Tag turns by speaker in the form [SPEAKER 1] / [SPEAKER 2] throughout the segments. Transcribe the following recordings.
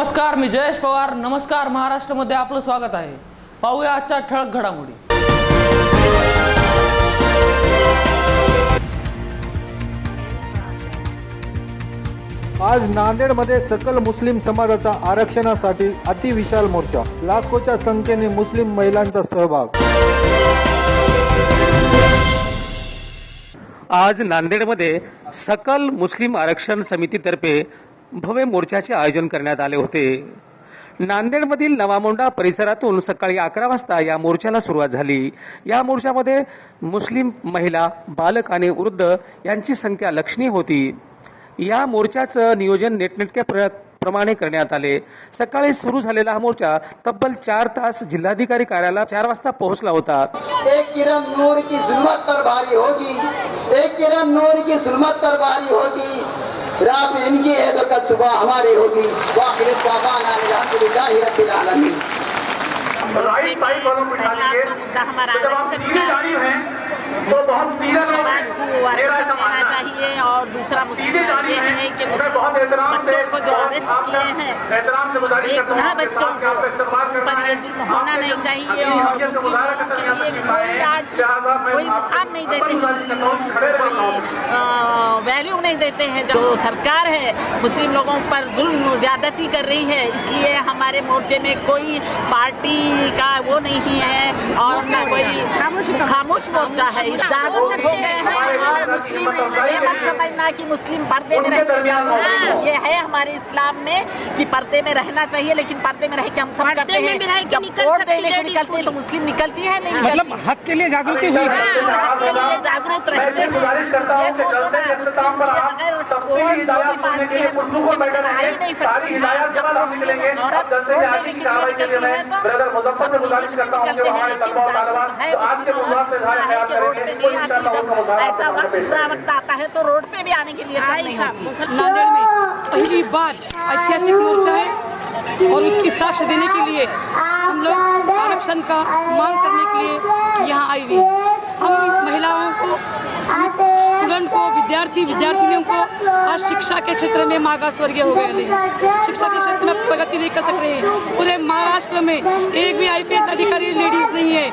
[SPEAKER 1] नमस्कार मी जयेश पवार. नमस्कार महाराष्ट्रामध्ये आपलं स्वागत आहे. पाहूया आजच्या ठळक घडामोडी.
[SPEAKER 2] आज नांदेडमध्ये सकल मुस्लिम समाजाचा आरक्षणासाठी अतिविशाल मोर्चा. लाखोच्या संख्येने मुस्लिम महिलांचा सहभाग.
[SPEAKER 3] आज नांदेडमध्ये सकल मुस्लिम आरक्षण समितीतर्फे भव्य मोर्चाचे आयोजन करण्यात आले होते. नांदेडमधील नवामोंडा परिसरातून सकाळी अकरा वाजता या मोर्चाला सुरुवात झाली. या मोर्चामध्ये मुस्लिम महिला बालक आणि वृद्ध यांची संख्या लक्षणीय होती. या मोर्चाचं नियोजन नेटनेटक्या प्र प्रमाणे करण्यात आले. सकाळी सुरू झालेला हा मोर्चा तब्बल चार तास जिल्हाधिकारी कार्यालयात चार वाजता पोहोचला होता.
[SPEAKER 4] एक किरण नूर की जुलमत पर भारी होगी. एक किरण नूर की जुलमत पर भारी होगी. रात इनकी है तो कल सुबह हमारी होगी। वाखिर
[SPEAKER 5] तो मुद्दा हमारा आरक्षण का है मुस्लिम समाज को आरक्षण देना चाहिए और दूसरा मुस्लिम ये है। कि मुस्लिम बच्चों को जो अरेस्ट किए हैं बेगुनाह बच्चों को पर ये जुल्म होना नहीं चाहिए और मुस्लिम के लिए कोई आज कोई मुकाम नहीं देते हैं मुस्लिम कोई वैल्यू नहीं देते हैं जो सरकार है मुस्लिम लोगों पर जुल्म ज्यादती कर रही है इसलिए हमारे मोर्चे में कोई पार्टी का वो नहीं है और ना कोई खामोश मोर्चा है इस जागरूक हो गए हैं और मुस्लिम ये मत समझना कि मुस्लिम पर्दे में रहते जागरूक नहीं ये है हमारे इस्लाम में कि पर्दे में रहना चाहिए लेकिन पर्दे में रह के हम सब करते हैं। जब वोट देने को निकलते हैं तो मुस्लिम निकलती है नहीं
[SPEAKER 3] मतलब हक के लिए जागृति हुई। है।
[SPEAKER 5] हाँ, के लिए जागरूक रहते हैं। ये सोचो ना मुस्लिम के बगैर वोट जो भी मांगती है मुस्लिम के बगैर आ ही नहीं सकती। जब मुस्लिम औरत वोट देने के लिए निकलती है तो हम इंग्लिश में निकलते हैं लेकिन जागरूक है मुस्लिम औरत ना रोड पे नहीं आती जब ऐसा वक्त बुरा वक्त आता है तो रोड पे भी आने के लिए कम नहीं होती
[SPEAKER 6] नांदेड़ में पहली बार ऐतिहासिक मोर्चा है और उसकी साक्ष्य देने के लिए हम लोग आरक्षण का मांग करने के लिए यहाँ आई हुई हम महिलाओं को स्टूडेंट को विद्यार्थी विद्यार्थिनियों को आज शिक्षा के क्षेत्र में मागास वर्गीय हो गए हैं। शिक्षा के क्षेत्र में प्रगति नहीं कर सक रहे हैं। पूरे महाराष्ट्र में एक भी आईपीएस अधिकारी लेडीज़ नहीं है।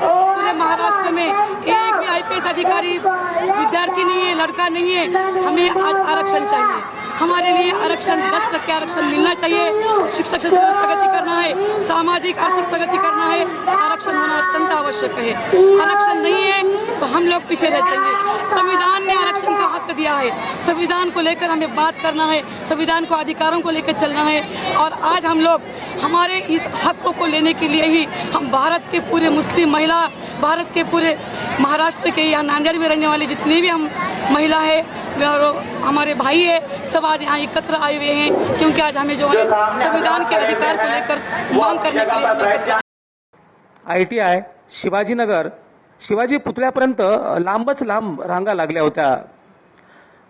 [SPEAKER 6] पूरे महाराष्ट्र में। एक भी आईपीएस अधिकारी विद्यार्थी नहीं है, लड़का नहीं है। हमें आरक्षण चाहिए। हमारे लिए आरक्षण, दस टक्के आरक्षण मिलना चाहिए। शिक्षा क्षेत्र में प्रगति करना है, सामाजिक, आर्थिक प्रगति करना है। आरक्षण होना अत्यंत आवश्यक है। आरक्षण नहीं है तो हम लोग पीछे रह जाएँगे। संविधान ने आरक्षण का हक दिया है। संविधान को लेकर हमें बात करना है। संविधान को अधिकारों को लेकर चलना है। और आज हम लोग, हमारे इस हक को लेने के लिए ही हम भारत के पूरे मुस्लिम महिला भारत के पूरे महाराष्ट्र के या नांदेड़ में रहने वाले जितने भी हम महिला है और हमारे भाई है सब आज यहाँ एकत्र आए हुए हैं क्योंकि आज हमें जो है संविधान के अधिकार को लेकर मांग करने के लिए हम एकत्र
[SPEAKER 3] I T I Shivajinagar Shivaji पुतळ्यापर्यंत लांबच लांब रांगा लागल्या होत्या.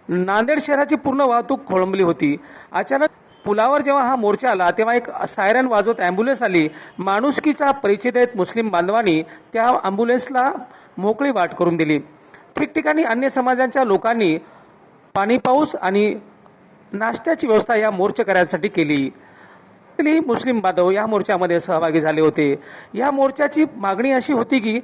[SPEAKER 3] नांदेड शहराची पूर्ण वाहतूक खोळंबली होती. अचानक पुलावर जेव्हा हा मोर्चा आला तेव्हा एक सायरन वाजवत ॲम्ब्युलन्स आली. माणुसकीचा परिचय देत मुस्लिम बांधवांनी. त्या ॲम्ब्युलन्सला मोकळी वाट करून दिली. ठिकठिकाणी अन्य समाजांच्या लोकांनी पाणी पाऊस आणि नाश्त्याची व्यवस्था या मोर्चेकऱ्यांसाठी केली. मुस्लिम बांधव या मोर्चामध्ये सहभागी झाले होते. या मोर्चाची मागणी अशी होती की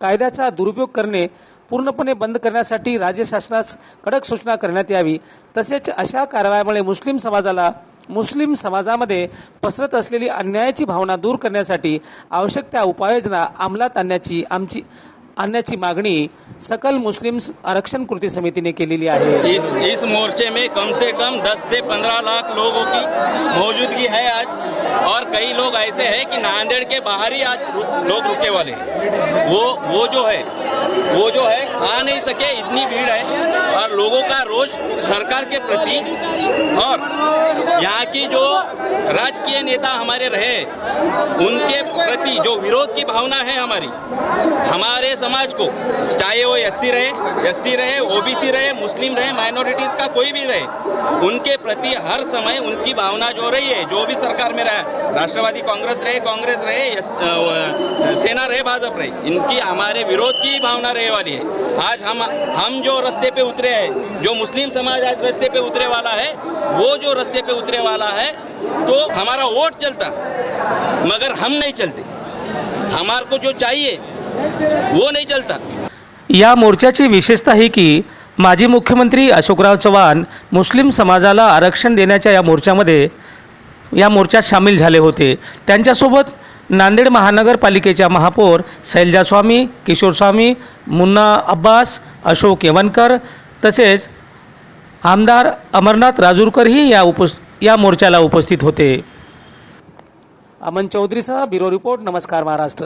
[SPEAKER 3] कायद्याचा दुरुपयोग करणे पूर्णपणे बंद करण्यासाठी राज्य शासनास कडक सूचना करण्यात यावी. तसेच अशा कारवायामुळे मुस्लिम समाजाला मुस्लिम समाजामध्ये पसरत असलेली अन्यायाची भावना दूर करण्यासाठी आवश्यक त्या उपाययोजना अंमलात आणण्याची आमची आणण्याची मागणी सकल मुस्लिम आरक्षण कृती समितीने केलेली आहे.
[SPEAKER 7] इस इस मोर्चे में कम से कम 10 से 15 लाख लोगों की मौजूदगी है आज. और कई लोग ऐसे हैं कि नांदेड़ के बाहर ही आज रु, लोग रुके वाले हैं। वो वो जो है वो जो है आ नहीं सके इतनी भीड़ है। और लोगों का रोज सरकार के प्रति और यहाँ की जो राजकीय नेता हमारे रहे उनके प्रति जो विरोध की भावना है हमारी हमारे समाज को चाहे वो एससी रहे एसटी रहे ओबीसी रहे मुस्लिम रहे माइनॉरिटीज का कोई भी रहे उनके प्रति हर समय उनकी भावना जो रही है जो भी सरकार में रहा राष्ट्रवादी कांग्रेस रहे कांग्रेस रहे सेना रहे भाजपा रहे. इनकी हमारे विरोध की भावना रहे वाली है. आज हम हम जो रास्ते पे उतरे हैं जो मुस्लिम समाज आज रास्ते पे उतरे वाला है वो जो रास्ते पे उतरे वाला है तो हमारा वोट चलता मगर हम नहीं चलते. हमारे को जो चाहिए वो नहीं चलता.
[SPEAKER 3] या मोर्चाची विशेषता ही की माजी मुख्यमंत्री अशोकराव चव्हाण मुस्लिम समाजाला आरक्षण देण्याच्या या मोर्चामध्ये या मोर्चात सामील झाले होते. त्यांच्यासोबत नांदेड महानगरपालिकेच्या महापौर शैलजास्वामी किशोरस्वामी मुन्ना अब्बास अशोक यवनकर तसेच आमदार अमरनाथ राजूरकरही या उपस् या मोर्चाला उपस्थित होते. अमन चौधरीसह ब्युरो रिपोर्ट नमस्कार महाराष्ट्र.